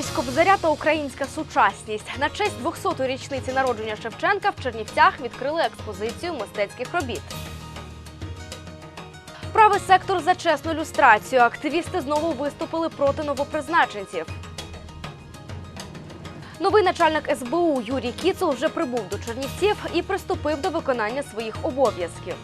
Творчість Кобзаря та українська сучасність на честь 200-ї річниці народження Шевченка в Чернівцях відкрили експозицію мистецьких робіт. Правий сектор за чесну люстрацію. Активісти знову виступили проти новопризначенців. Новий начальник СБУ Юрій Кіцул вже прибув до Чернівців і приступив до виконання своїх обов'язків.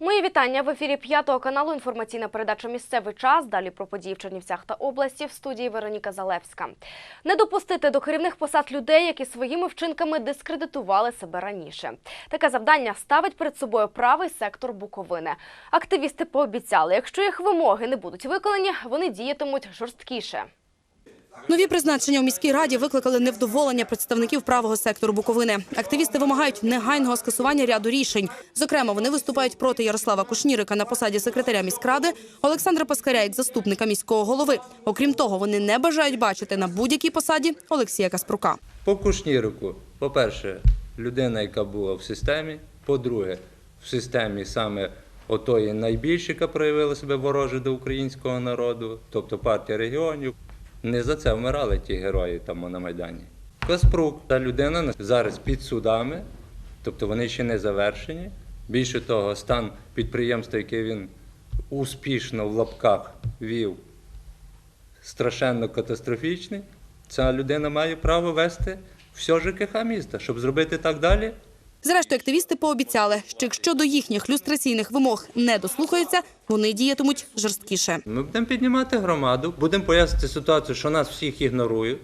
Мої вітання в ефірі п'ятого каналу. Інформаційна передача Місцевий час. Далі про події в Чернівцях та області в студії Вероніка Залевська. Не допустити до керівних посад людей, які своїми вчинками дискредитували себе раніше. Таке завдання ставить перед собою правий сектор Буковини. Активісти пообіцяли, якщо їх вимоги не будуть виконані, вони діятимуть жорсткіше. Нові призначення у міській раді викликали невдоволення представників правого сектору Буковини. Активісти вимагають негайного скасування ряду рішень. Зокрема, вони виступають проти Ярослава Кушнірика на посаді секретаря міськради, Олександра Паскаря як заступника міського голови. Окрім того, вони не бажають бачити на будь-якій посаді Олексія Каспрука. По Кушнірику, по-перше, людина, яка була в системі. По-друге, в системі саме отої найбільше, яка проявила себе вороже до українського народу, тобто партія регіонів. Не за це вмирали ті герої там на Майдані. Каспрук, та людина зараз під судами, тобто вони ще не завершені. Більше того, стан підприємства, яке він успішно в лапках вів, страшенно катастрофічний. Ця людина має право вести все ЖКХ міста, щоб зробити так далі. Зрештою, активісти пообіцяли, що якщо до їхніх люстраційних вимог не дослухаються, вони діятимуть жорсткіше. Ми будемо піднімати громаду, будемо пояснити ситуацію, що нас всіх ігнорують,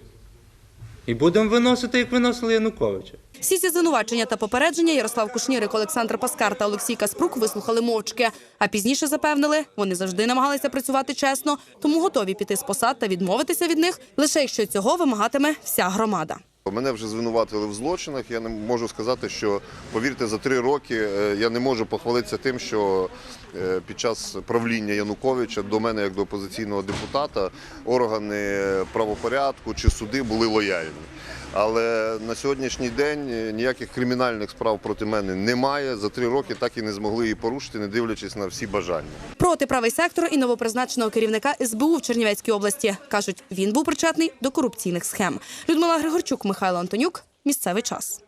і будемо виносити, як виносили Януковича. Всі ці звинувачення та попередження Ярослав Кушнірик, Олександр Паскар та Олексій Каспрук вислухали мовчки. А пізніше запевнили, вони завжди намагалися працювати чесно, тому готові піти з посад та відмовитися від них, лише якщо цього вимагатиме вся громада. Мене вже звинуватили в злочинах. Я не можу сказати, що повірте, за три роки е, я не можу похвалитися тим, що е, під час правління Януковича до мене, як до опозиційного депутата, органи правопорядку чи суди були лояльні. Але на сьогоднішній день е, ніяких кримінальних справ проти мене немає. За три роки так і не змогли її порушити, не дивлячись на всі бажання. Проти правий сектор і новопризначеного керівника СБУ в Чернівецькій області кажуть, він був причетний до корупційних схем. Людмила Григорчук, Михайло Антонюк. Місцевий час.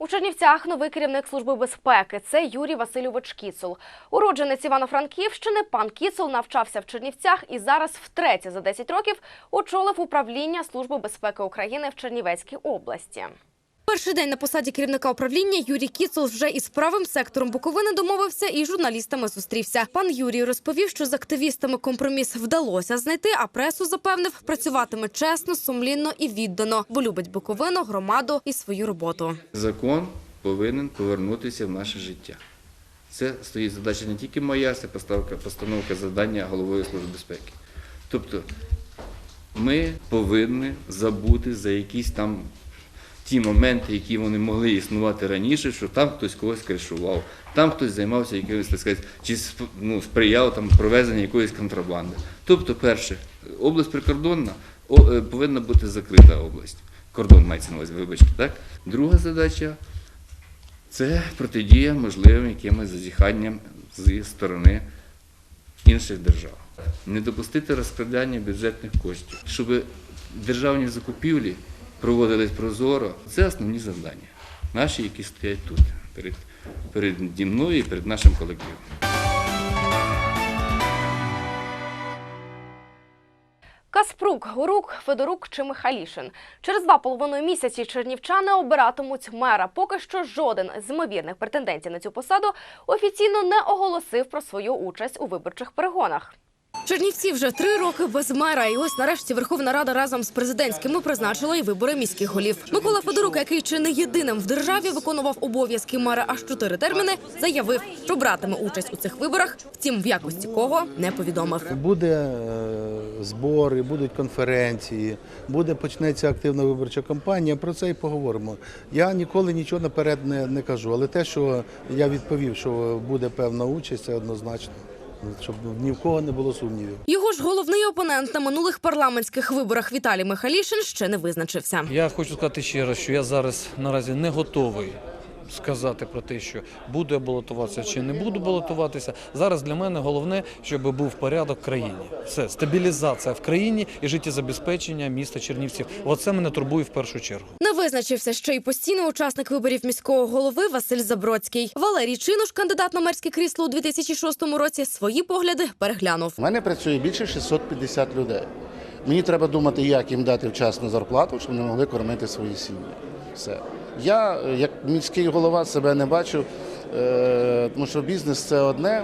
У Чернівцях новий керівник служби безпеки. Це Юрій Васильович Кіцул. Уродженець Івано-Франківщини. Пан Кіцул навчався в Чернівцях і зараз втретє за 10 років очолив управління Служби безпеки України в Чернівецькій області. Перший день на посаді керівника управління Юрій Кіцул вже із правим сектором Буковини домовився і журналістами зустрівся. Пан Юрій розповів, що з активістами компроміс вдалося знайти, а пресу запевнив, працюватиме чесно, сумлінно і віддано, бо любить Буковину, громаду і свою роботу. Закон повинен повернутися в наше життя. Це стоїть задача не тільки моя, це постановка, постановка завдання головою Служби безпеки. Тобто ми повинні забути за якісь там ті моменти, які вони могли існувати раніше, що там хтось когось кришував, там хтось займався якимось, так сказати, чи ну, сприяв там провезенню якоїсь контрабанди. Тобто, перше, область прикордонна е, повинна бути закрита область. Кордон мається на увазі, вибачте, так? Друга задача це протидія можливим якимось зазіханням зі сторони інших держав. Не допустити розкрадання бюджетних коштів, щоб державні закупівлі проводились прозоро. Це основні завдання, наші, які стоять тут, перед, перед мною і перед нашим колективом. Каспрук, Горук, Федорук чи Михалішин. Через два половиною місяці чернівчани обиратимуть мера. Поки що жоден з ймовірних претендентів на цю посаду офіційно не оголосив про свою участь у виборчих перегонах. Чернівці вже три роки без мера, і ось нарешті Верховна Рада разом з президентськими призначила і вибори міських голів. Микола Федорук, який чи не єдиним в державі виконував обов'язки мера аж чотири терміни, заявив, що братиме участь у цих виборах. Втім, в якості кого не повідомив. Буде е, збори, будуть конференції, буде почнеться активна виборча кампанія. Про це і поговоримо. Я ніколи нічого наперед не, не кажу, але те, що я відповів, що буде певна участь, це однозначно, щоб ні в кого не було сумнівів. Його ж головний опонент на минулих парламентських виборах Віталій Михалішин ще не визначився. Я хочу сказати ще раз, що я зараз наразі не готовий сказати про те, що буду я балотуватися чи не буду балотуватися. Зараз для мене головне, щоб був порядок в країні. Все, стабілізація в країні і життєзабезпечення міста Чернівців. Оце мене турбує в першу чергу. Не визначився ще й постійний учасник виборів міського голови Василь Забродський. Валерій Чинуш, кандидат на мерське крісло у 2006 році, свої погляди переглянув. У мене працює більше 650 людей. Мені треба думати, як їм дати вчасну зарплату, щоб вони могли кормити свої сім'ї. Все. Я, як міський голова, себе не бачу, е, тому що бізнес це одне,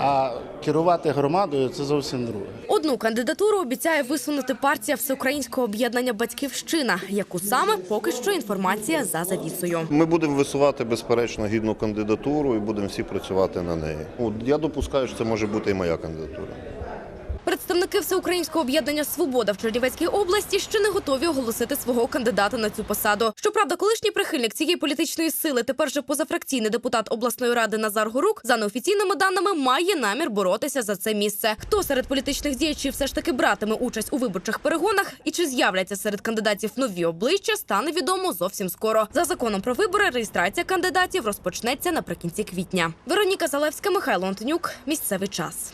а керувати громадою це зовсім друге. Одну кандидатуру обіцяє висунути партія Всеукраїнського об'єднання Батьківщина, яку саме поки що інформація за завісою. Ми будемо висувати безперечно гідну кандидатуру і будемо всі працювати на неї. Я допускаю, що це може бути і моя кандидатура. Представники Всеукраїнського об'єднання Свобода в Чернівецькій області ще не готові оголосити свого кандидата на цю посаду. Щоправда, колишній прихильник цієї політичної сили, тепер же позафракційний депутат обласної ради Назар Горук, за неофіційними даними, має намір боротися за це місце. Хто серед політичних діячів все ж таки братиме участь у виборчих перегонах і чи з'являться серед кандидатів нові обличчя, стане відомо зовсім скоро. За законом про вибори реєстрація кандидатів розпочнеться наприкінці квітня. Вероніка Залевська, Михайло Антонюк. Місцевий час.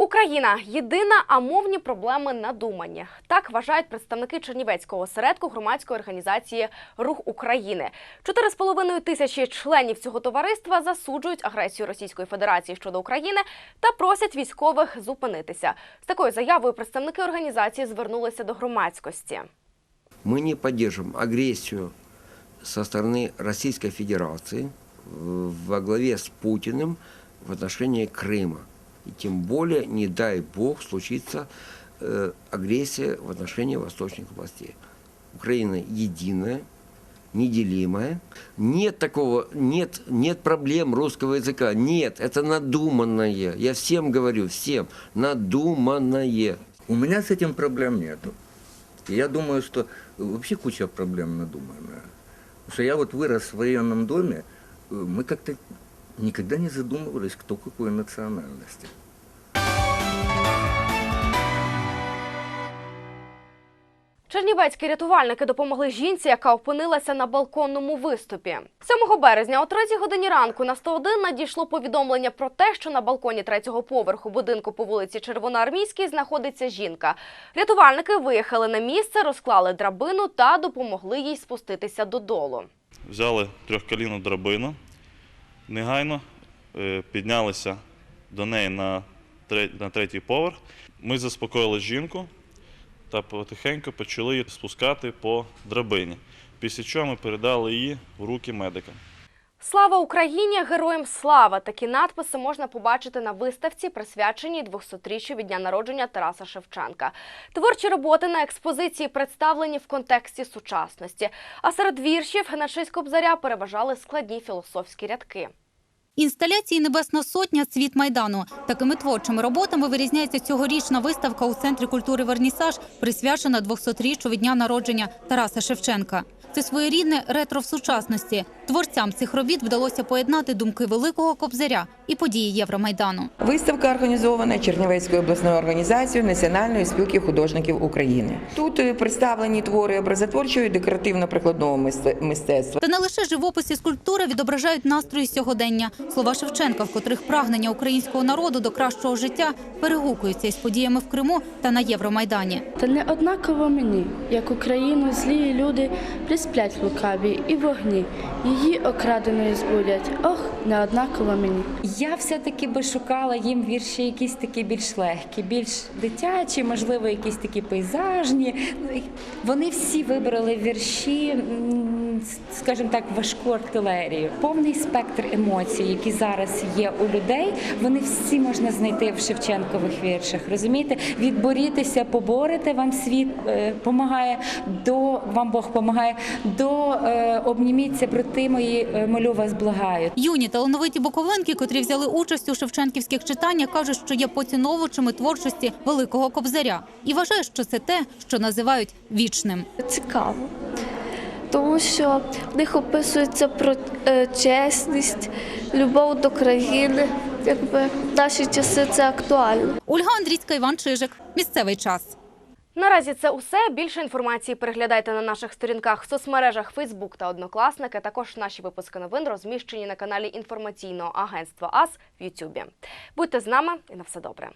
Україна єдина, а мовні проблеми надумані. Так вважають представники Чернівецького осередку громадської організації Рух України. 4,5 тисячі членів цього товариства засуджують агресію Російської Федерації щодо України та просять військових зупинитися. З такою заявою представники організації звернулися до громадськості. Мы не поддержим агрессию со стороны Российской Федерации э, во главе с Путиным в отношении Крыма. И тем более, не дай бог, случится э, агрессия в отношении восточных областей. Украина единая, неделимая. Нет такого, нет, нет проблем русского языка. Нет, это надуманное. Я всем говорю, всем, надуманное. У меня с этим проблем нету. И Я думаю, что вообще куча проблем надуманная. Потому что я вот вырос в военном доме, э, мы как-то никогда не задумывались, кто какой национальности. Чернівецькі рятувальники допомогли жінці, яка опинилася на балконному виступі. 7 березня о 3 годині ранку на 101 надійшло повідомлення про те, що на балконі третього поверху будинку по вулиці Червоноармійській знаходиться жінка. Рятувальники виїхали на місце, розклали драбину та допомогли їй спуститися додолу. взяли трьохкалійну драбину, негайно е, піднялися до неї на, тре- третій поверх. Ми заспокоїли жінку та потихеньку почали її спускати по драбині. Після чого ми передали її в руки медика. Слава Україні! Героям слава! Такі надписи можна побачити на виставці, присвяченій 200-річчю від дня народження Тараса Шевченка. Творчі роботи на експозиції представлені в контексті сучасності. А серед віршів Геннадій Кобзаря переважали складні філософські рядки. Інсталяції Небесна сотня Цвіт Майдану. Такими творчими роботами вирізняється цьогорічна виставка у центрі культури Вернісаж, присвячена 200-річчю від дня народження Тараса Шевченка. Це своєрідне ретро в сучасності. Творцям цих робіт вдалося поєднати думки великого кобзаря і події Євромайдану. Виставка організована Чернівецькою обласною організацією Національної спілки художників України. Тут е, представлені твори образотворчого і декоративно-прикладного мисте- мистецтва. Та не лише живопис і скульптура відображають настрої сьогодення. Слова Шевченка, в котрих прагнення українського народу до кращого життя перегукуються із подіями в Криму та на Євромайдані. Та не однаково мені, як Україну злі люди присплять лукаві і вогні, її окраденою збудять. Ох, не однаково мені. Я все-таки би шукала їм вірші якісь такі більш легкі, більш дитячі, можливо, якісь такі пейзажні. Ну, Вони всі вибрали вірші, скажімо так, важку артилерію. Повний спектр емоцій, які зараз є у людей, вони всі можна знайти в Шевченкових віршах. Розумієте, відборітеся, поборете вам світ е, помагає, до вам Бог помагає, до е, обніміться, брати мої, е, молю вас, благаю. Юні талановиті буковинки, котрі взяли участь у шевченківських читаннях, кажуть, що є поціновувачами творчості великого кобзаря і вважають, що це те, що називають вічним. Цікаво. Тому що в них описується про е, чесність, любов до країни. Якби в наші часи це актуально. Ольга Андрійська, Іван Чижик. Місцевий час. Наразі це усе. Більше інформації переглядайте на наших сторінках в соцмережах Facebook та Однокласники. Також наші випуски новин розміщені на каналі інформаційного агентства АС в Ютубі. Будьте з нами і на все добре.